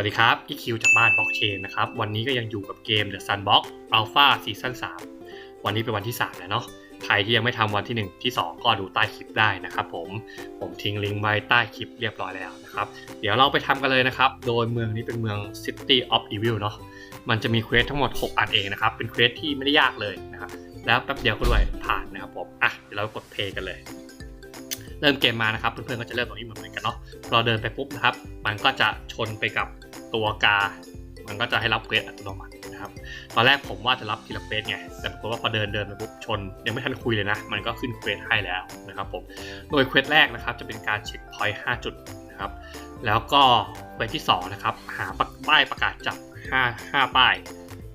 วัสดีครับ อีคิวจากบ้านบล็อกเชนนะครับ วันนี้ก็ยังอยู่กับเกม The Sandbox Alpha Season 3 วันนี้เป็นวันที่ 3 แล้วเนาะ ใครที่ยังไม่ทำวันที่ 1 ที่ 2 ก็ดูใต้คลิปได้นะครับผม ผมทิ้งลิงก์ไว้ใต้คลิปเรียบร้อยแล้วนะครับ เดี๋ยวเราไปทำกันเลยนะครับ โดยเมืองนี้เป็นเมือง City of Evil เนาะ มันจะมีเควสทั้งหมด 6 อันเองนะครับ เป็นเควสที่ไม่ได้ยากเลยนะครับ แล้วแป๊บเดียวก็ด้วยผ่านนะครับผม อะ เดี๋ยวเรากดเพย์กันเลย เริ่มเกมมานะครับเพื่อนๆก็จะเริ่มตรงนี้เหมือนกันเนาะเราเดินไปปุ๊บนะครับ มันก็จะชนไปกับตัวกา มันก็จะให้รับเควสอัตโนมัตินะครับตอนแรกผมว่าจะรับทีละเควสไงแต่ปรากฏว่าพอเดินเดินไปปุ๊บชน ยังไม่ทันคุยเลยนะ มันก็ขึ้นเควสให้แล้วนะครับผมโดยเควสแรกนะครับจะเป็นการเช็คพอยต์5จุดนะครับแล้วก็เควสที่2นะครับหาป้ายประกาศจับ 5 5 ป้าย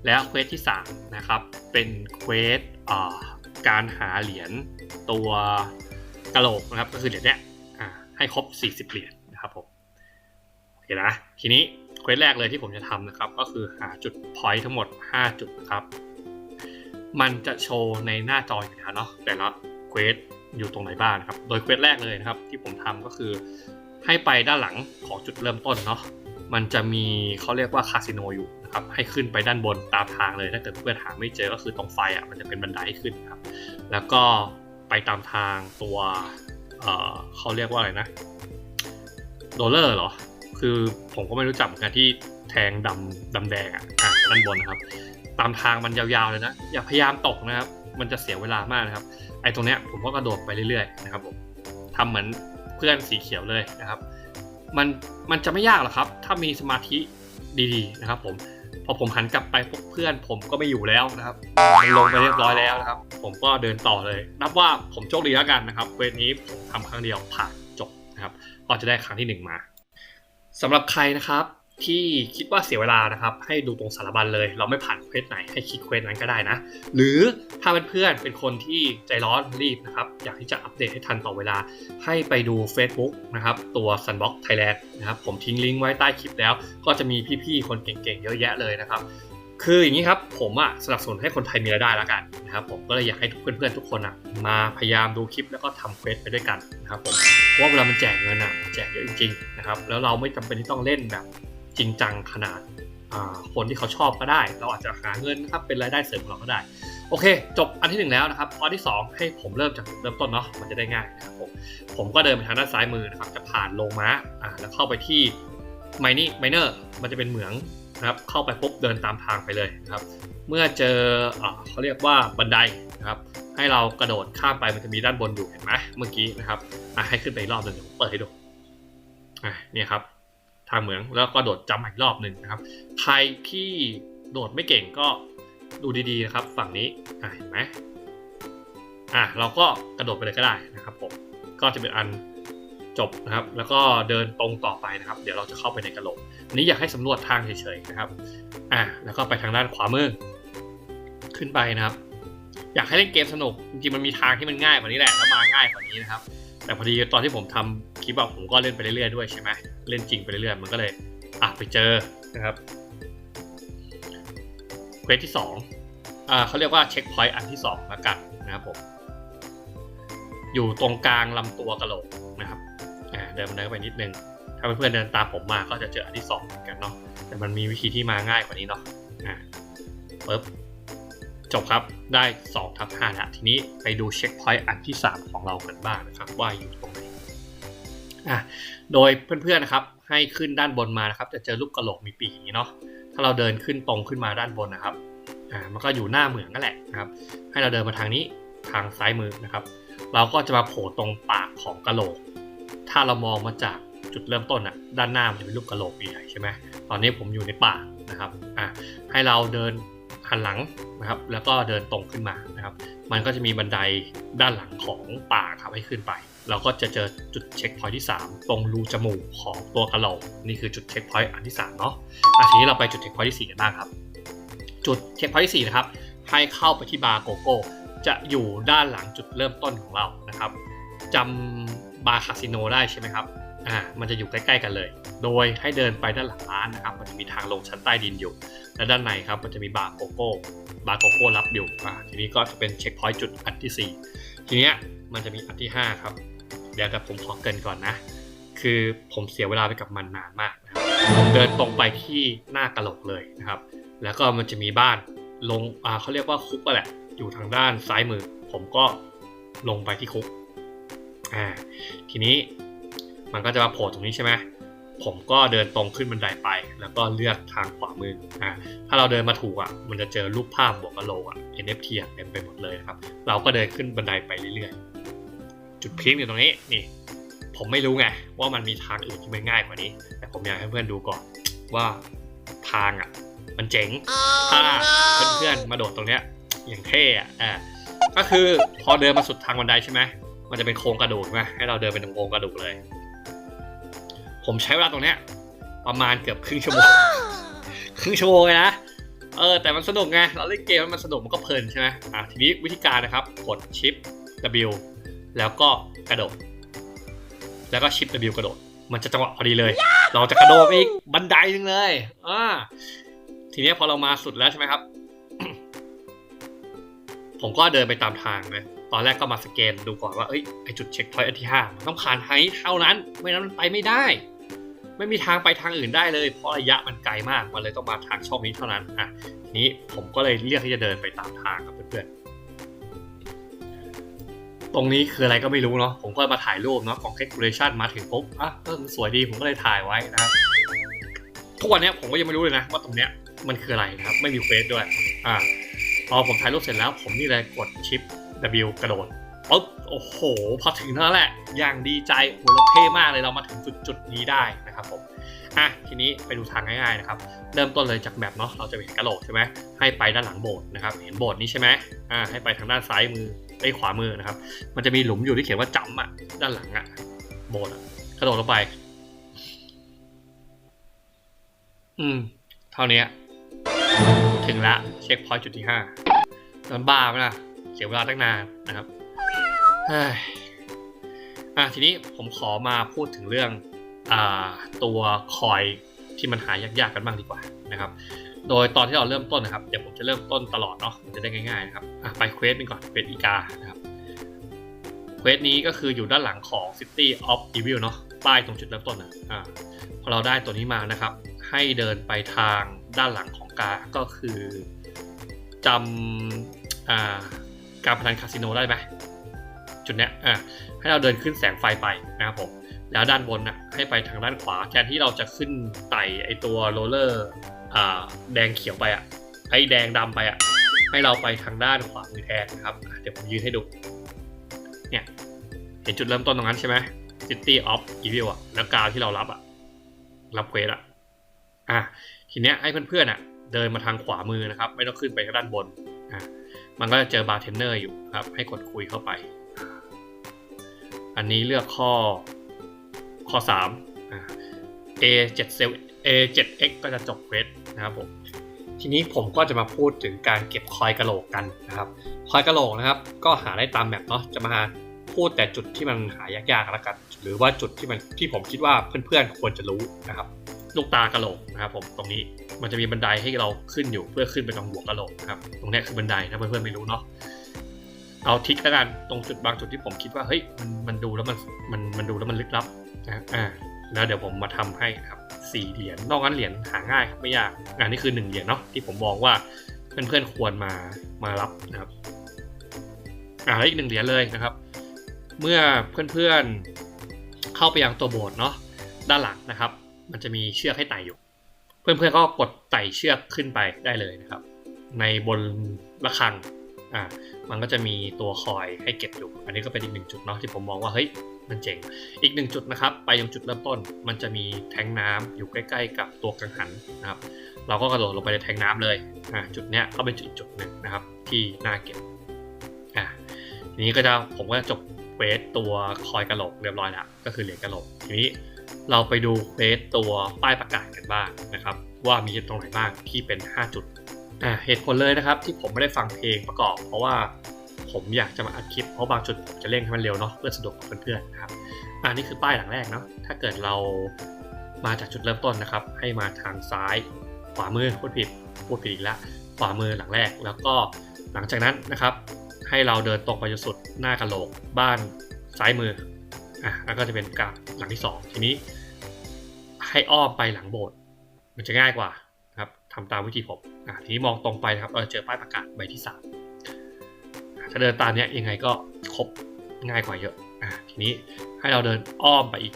แล้วเควสที่3นะครับเป็นเควสการหาเหรียญตัว กะโหลกนะครับ ก็คือเหรียญเนี้ยให้ครบ 40 เหรียญนะครับผมโอเคนะทีนี้เควสแรกเลยที่ผมจะทำนะครับ ก็คือหาจุดพอยต์ทั้งหมด 5 จุดนะครับ มันจะโชว์ในหน้าจออยู่แล้วเนาะแต่ละเควสอยู่ตรงไหนบ้างนะครับ โดยเควสแรกเลยนะครับ ที่ผมทำก็คือให้ไปด้านหลังของจุดเริ่มต้นเนาะมันจะมีเขาเรียกว่าคาสิโนอยู่นะครับ ให้ขึ้นไปด้านบนตามทางเลย ถ้าเกิดเพื่อนหาไม่เจอก็คือตรงไฟอะมันจะเป็นบันไดให้ขึ้นครับ แล้วก็ ไปตามทางตัวเเขาเรียกว่าอะไรนะโดลเลอร์เหรอ คือผมก็ไม่รู้จักเหมือนกันที่แทงดำดำแดงอะอะด้านบนนะครับ ตามทางมันยาวๆเลยนะ อย่าพยายามตกนะครับ มันจะเสียเวลามากนะครับ ไอ้ตรงเนี้ยผมก็กระโดดไปเรื่อยๆนะครับผมทำเหมือนเพื่อนสีเขียวเลยนะครับ มันมันจะไม่ยากหรอกครับ ถ้ามีสมาธิดีๆนะครับผม พอผมหันกลับไปพบเพื่อน ผมก็ไม่อยู่แล้วนะครับมันลงไปเรียบร้อยแล้วนะครับ ผมก็เดินต่อเลย นับว่าผมโชคดีแล้วกันนะครับ เวทนี้ผมทำครั้งเดียวผ่านจบนะครับ ก็จะได้ครั้งที่หนึ่งมาสำหรับใครนะครับ ที่คิดว่าเสียเวลานะครับ ให้ดูตรงสารบัญเลย เราไม่ผ่านเควสไหนให้คลิกเควสนั้นก็ได้นะ หรือถ้าเป็นเพื่อนเป็นคนที่ใจร้อนรีบนะครับ อยากที่จะอัปเดตให้ทันต่อเวลา ให้ไปดู Facebook นะครับ ตัว Sunbox Thailand นะครับ ผมทิ้งลิงก์ไว้ใต้คลิปแล้ว ก็จะมีพี่ๆ คนเก่งๆ เยอะแยะเลยนะครับ คืออย่างนี้ครับ ผมอะสนับสนุนให้คนไทยมีรายได้แล้วกันนะครับ ผมก็เลยอยากให้ทุกเพื่อนๆทุกคนอะมาพยายามดูคลิปแล้วก็ทำเควสไปด้วยกันนะครับผมเพราะว่าเวลามันแจกเงินอะแจกเยอะจริงๆนะครับแล้วเราไม่จำเป็นที่ต้องเล่นแบบ จริงจังขนาดคนที่เขาชอบก็ได้ เราอาจจะหาเงินนะครับเป็นรายได้เสริมของเราก็ได้ โอเค จบอันที่หนึ่งแล้วนะครับ ข้อที่สองให้ผมเริ่มจากเริ่มต้นเนาะมันจะได้ง่ายนะครับผมผมก็เดินไปทางด้านซ้ายมือนะครับจะผ่านลงม้าอ่าแล้วเข้าไปที่ไมนี่ไมเนอร์มันจะเป็นเหมืองนะครับเข้าไปปุ๊บเดินตามทางไปเลยนะครับ เมื่อเจออ่าเขาเรียกว่าบันไดนะครับ ให้เรากระโดดข้ามไปมันจะมีด้านบนอยู่เห็นไหมเมื่อกี้นะครับให้ขึ้นไปอีกรอบหนึ่งเดียวเปิดให้ดูเนี่ยครับางเหมือง แล้วก็โดดจำอีกรอบหนึ่งนะครับ ใครที่โดดไม่เก่งก็ดูดีๆนะครับฝั่งนี้เห็นไหมอะเราก็กระโดดไปเลยก็ได้นะครับผมก็จะเป็นอันจบนะครับ แล้วก็เดินตรงต่อไปนะครับ เดี๋ยวเราจะเข้าไปในกระโหลกอันนี้อยากให้สำรวจทางเฉยๆนะครับอะแล้วก็ไปทางด้านขวามือขึ้นไปนะครับ อยากให้เล่นเกมสนุกจริงๆมันมีทางที่มันง่ายกว่านี้แหละแล้วมาง่ายกว่านี้นะครับ แต่พอดีตอนที่ผมทำคลิปอะผมก็เล่นไปเรื่อยๆด้วยใช่ไหมเล่นจริงไปเรื่อยๆมันก็เลยอะไปเจอนะครับเควสที่สองอ่าเขาเรียกว่าเช็คพอยต์อันที่สองละกันนะครับผมอยู่ตรงกลางลำตัวกระโหลกนะครับอ่าเดินบันไดเข้าไปนิดนึงถ้าเพื่อนๆเดินตามผมมาก็จะเจออันที่สองเหมือนกันเนาะแต่มันมีวิธีที่มาง่ายกว่านี้เนาะอ่าปึ๊บ จบครับได้2ทับ5แล้วทีนี้ไปดูเช็คพอยต์อันที่ 3 ของเรากันบ้างนะครับ ว่าอยู่ตรงไหนอะโดยเพื่อนๆนะครับให้ขึ้นด้านบนมานะครับ จะเจอรูปกระโหลกมีปีกอย่างนี้เนาะถ้าเราเดินขึ้นตรงขึ้นมาด้านบนนะครับอ่ามันก็อยู่หน้าเหมืองนั่นแหละนะครับ ให้เราเดินมาทางนี้ทางซ้ายมือนะครับ เราก็จะมาโผล่ตรงปากของกระโหลก ถ้าเรามองมาจากจุดเริ่มต้นอะด้านหน้ามันจะเป็นรูปกระโหลกใหญ่ใช่ไหมตอนนี้ผมอยู่ในป่ากนะครับอะให้เราเดิน หันหลังนะครับ แล้วก็เดินตรงขึ้นมานะครับ มันก็จะมีบันไดด้านหลังของป่าครับให้ขึ้นไป เราก็จะเจอจุดเช็คพอยท์ที่ 3 ตรงรูจมูกของตัวกระโหลกนี่คือจุดเช็คพอยต์อันที่3เนาะอะทีนี้เราไปจุดเช็คพอยท์ที่4กันบ้างครับ จุดเช็คพอยท์ที่4นะครับให้เข้าไปที่บาร์โกโก้จะอยู่ด้านหลังจุดเริ่มต้นของเรานะครับจำบาร์คาสิโนได้ใช่ไหมครับ อ่ามันจะอยู่ใกล้ๆกันเลย โดยให้เดินไปด้านหลังร้านนะครับ มันจะมีทางลงชั้นใต้ดินอยู่ และด้านในครับมันจะมีบาร์โกโก้บาร์โกโก้รับอยู่อ่าทีนี้ก็จะเป็นเช็คพอยต์จุดอันที่ 4 ทีเนี้ยมันจะมีอันที่ 5 ครับ เดี๋ยวแต่ผมขอเกินก่อนนะ คือผมเสียเวลาไปกับมันนานมากนะครับผมเดินตรงไปที่หน้ากระโหลกเลยนะครับ แล้วก็มันจะมีบ้านลงอ่าเขาเรียกว่าคุกก็แหละ อยู่ทางด้านซ้ายมือ ผมก็ลงไปที่คุกอ่าทีนี้ มันก็จะมาโผล่ตรงนี้ใช่ไหมผมก็เดินตรงขึ้นบันไดไป แล้วก็เลือกทางขวามืออ่าถ้าเราเดินมาถูกอะมันจะเจอรูปภาพบวกกะโหลกอะ NFT อะเต็มไปหมดเลยนะครับ เราก็เดินขึ้นบันไดไปเรื่อยๆ จุดพีคอยู่ตรงนี้นี่ ผมไม่รู้ไงว่ามันมีทางอื่นที่มันง่ายกว่านี้ แต่ผมอยากให้เพื่อนดูก่อนว่าทางอะมันเจ๋ง ถ้าเพื่อนๆมาโดดตรงเนี้ยอย่างเท่อะอ่าก็คือพอเดินมาสุดทางบันไดใช่ไหมมันจะเป็นโค้งกระดูกใช่ไหมให้เราเดินเป็นตรงโค้งกระดูกเลย ผมใช้เวลาตรงเนี้ยประมาณเกือบครึ่งชั่วโมง ครึ่งชั่วโมงเลยนะ เออ แต่มันสนุกไง เราเล่นเกมมันสนุกมันก็เพลินใช่ไหมอะ ทีนี้วิธีการนะครับ กดชิป W แล้วก็กระโดด แล้วก็ชิป W กระโดด มันจะจังหวะพอดีเลย เราจะกระโดดอีกบันไดหนึงเลย อ่า ทีนี้พอเรามาสุดแล้วใช่ไหมครับ ผมก็เดินไปตามทางเลย ตอนแรกก็มาสแกนดูก่อนว่า เอ้ย ไอจุดเช็คพอยต์อันที่ห้ามันต้องผ่านทางนี้เท่านั้น ไม่นั้นมันไปไม่ได้ ไม่มีทางไปทางอื่นได้เลย เพราะระยะมันไกลมากมันเลยต้องมาทางช่องนี้เท่านั้นอะทีนี้ผมก็เลยเลือกที่จะเดินไปตามทางกับเพื่อนๆตรงนี้คืออะไรก็ไม่รู้เนาะผมก็มาถ่ายรูปเนาะของ calculation มาถึงปุ๊บอะเออสวยดีผมก็เลยถ่ายไว้นะทุกวันนี้ผมก็ยังไม่รู้เลยนะว่าตรงเนี้ยมันคืออะไรนะครับ ไม่มีเควสด้วยอ่าพอผมถ่ายรูปเสร็จแล้ว ผมนี่เลยกดชิป W กระโดด ปุ๊บโอ้โห พอถึงเท่านั้นแหละ อย่างดีใจโอ้โหเราเท่มากเลยเรามาถึงจุดจุดนี้ได้นะครับผมอะทีนี้ไปดูทางง่ายๆนะครับ เริ่มต้นเลยจากแมปเนาะเราจะเห็นกระโหลกใช่ไหมให้ไปด้านหลังโบสถ์นะครับ เห็นโบสถ์นี้ใช่ไหมอ่าให้ไปทางด้านซ้ายมือไอ้ยขวามือนะครับ มันจะมีหลุมอยู่ที่เขียนว่าจำอะด้านหลังอะโบสถ์อะกระโดดลงไป อืม เท่านี้ถึงละเช็คพอยต์จุดที่ห้ามันบ้าไหมล่ะเสียเวลาตั้งนานนะครับ อะทีนี้ผมขอมาพูดถึงเรื่องอตัวคอยที่มันหายากๆกันบ้างดีกว่านะครับ โดยตอนที่เราเริ่มต้นนะครับ เดี๋ยวผมจะเริ่มต้นตลอดเนาะมันจะได้ง่ายๆนะครับไปเควสกันก่อนเควสอีกานะครับเควสนี้ก็คืออยู่ด้านหลังของ City of Evil เนาะป้ายตรงจุดเริ่มต้นนะอ่าพอเราได้ตัวนี้มานะครับ ให้เดินไปทางด้านหลังของกา ก็คือจำอ่าการพนันคาสิโนได้ไหม จุดเนี้ยอะให้เราเดินขึ้นแสงไฟไปนะครับผมแล้วด้านบนน่ะให้ไปทางด้านขวาแทนที่เราจะขึ้นไต่ไอตัวโรลเลอร์อ่าแดงเขียวไปอะไอแดงดำไปอะให้เราไปทางด้านขวามือแทนนะครับเดี๋ยวผมยืนให้ดูเนี่ยเห็นจุดเริ่มต้นตรงนั้นใช่ไหม City of Evil อะแล้วกาวที่เรารับอะรับเควสอะอะทีเนี้ยให้เพื่อนๆอะเดินมาทางขวามือนะครับ ไม่ต้องขึ้นไปทางด้านบนอะมันก็จะเจอบาร์เทนเนอร์อยู่ครับ ให้กดคุยเข้าไป อันนี้เลือกข้อข้อ3อะ A 7 A 7 X ก็จะจบเวสนะครับผมทีนี้ผมก็จะมาพูดถึงการเก็บคอยกระโหลกกันนะครับ คอยกระโหลกนะครับ ก็หาได้ตามแมปเนาะจะมาพูดแต่จุดที่มันหายากๆแล้วกันหรือว่าจุดที่มันที่ผมคิดว่าเพื่อนๆควรจะรู้นะครับ ลูกตากระโหลกนะครับ ผมตรงนี้มันจะมีบันไดให้เราขึ้นอยู่เพื่อขึ้นไปตรงหัวกระโหลกนะครับ ตรงนี้คือบันไดถ้าเพื่อนๆไม่รู้เนาะ เอาทิกแล้วกันตรงจุดบางจุดที่ผมคิดว่าเฮ้ยมันมันดูแล้วมันมันมันดูแล้วมันลึกลับนะอ่าแล้วเดี๋ยวผมมาทำให้ครับสี่เหรียญนอกนั้นเหรียญหาง่ายครับไม่ยากอันนี้คือหนึ่งเหรียญเนาะที่ผมมองว่าเพื่อนๆควรมามารับนะครับอ่าอีกหนึ่งเหรียญเลยนะครับ เมื่อเพื่อนๆเข้าไปยังตัวโบสถ์เนาะด้านหลังนะครับ มันจะมีเชือกให้ไต่อยู่ เพื่อนๆก็กดไต่เชือกขึ้นไปได้เลยนะครับ ในบนระฆัง อ่ามันก็จะมีตัวคอยให้เก็บอยู่ อันนี้ก็เป็นอีกหนึ่งจุดเนาะที่ผมมองว่าเฮ้ยมันเจ๋ง อีกหนึ่งจุดนะครับ ไปยังจุดเริ่มต้น มันจะมีแทงน้ำอยู่ใกล้ ๆ กับตัวกังหันนะครับ เราก็กระโดดลงไปในแทงน้ำเลยอ่าจุดเนี้ยก็เป็นจุดจุดหนึ่งนะครับ ที่น่าเก็บอ่าทีนี้ก็จะผมก็จะจบเควสตัวคอยกระโหลกเรียบร้อยแล้วก็คือเหรียญกระโหลกทีนี้เราไปดูเฟซตัวป้ายประกาศกันบ้างนะครับ ว่ามีตรงไหนบ้างที่เป็น 5 จุด อ่าเหตุผลเลยนะครับที่ผมไม่ได้ฟังเพลงประกอบ เพราะว่าผมอยากจะมาอัดคลิปเพราะบางจุดผมจะเร่งให้มันเร็วเนาะเพื่อสะดวกกับเพื่อนๆนะครับอ่านี่คือป้ายหลังแรกเนาะถ้าเกิดเรามาจากจุดเริ่มต้นนะครับ ให้มาทางซ้ายขวามือพูดผิดพูดผิดอีกแล้วขวามือหลังแรก แล้วก็หลังจากนั้นนะครับ ให้เราเดินตรงไปจนสุดหน้ากระโหลกบ้านซ้ายมืออะแล้วก็จะเป็นกราหลังที่ 2 ทีนี้ใให้อ้อมไปหลังโบสถ์มันจะง่ายกว่า นะครับทำตามวิธีผมทีนี้มองตรงไปนะครับเราเจอป้ายประกาศใบที่สามถ้าเดินตามเนี้ยยังไงก็ครบง่ายกว่าเยอะอะทีนี้ให้เราเดินอ้อมไปอีก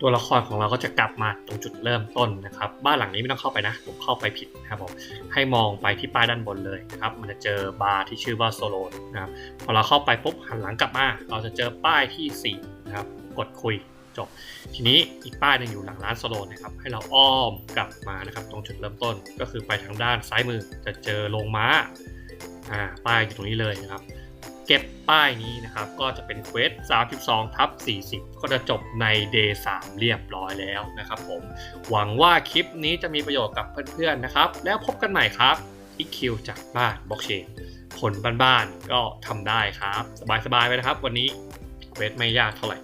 ตัวละครของเราก็จะกลับมาตรงจุดเริ่มต้นนะครับ บ้านหลังนี้ไม่ต้องเข้าไปนะ ผมเข้าไปผิดนะครับผมให้มองไปที่ป้ายด้านบนเลยนะครับมันจะเจอบาร์ที่ชื่อว่าโซโลนนะครับพอเราเข้าไปปุ๊บหันหลังกลับมา เราจะเจอป้ายที่4นะครับกดคุย จบ ทีนี้อีกป้ายหนึงอยู่หลังร้านโซโลนนะครับให้เราอ้อมกลับมานะครับตรงจุดเริ่มต้นก็คือไปทางด้านซ้ายมือจะเจอโรงม้าอ่าป้ายอยู่ตรงนี้เลยนะครับเก็บป้ายนี้นะครับก็จะเป็นเควส32ทับ40 ก็จะจบใน Day 3 เรียบร้อยแล้วนะครับผมหวังว่าคลิปนี้จะมีประโยชน์กับเพื่อนๆนะครับ แล้วพบกันใหม่ครับที่คิวจากบ้านบล็อกเชนคนบ้านๆก็ทำได้ครับ สบายๆไปนะครับ วันนี้เวสไม่ยากเท่าไหร่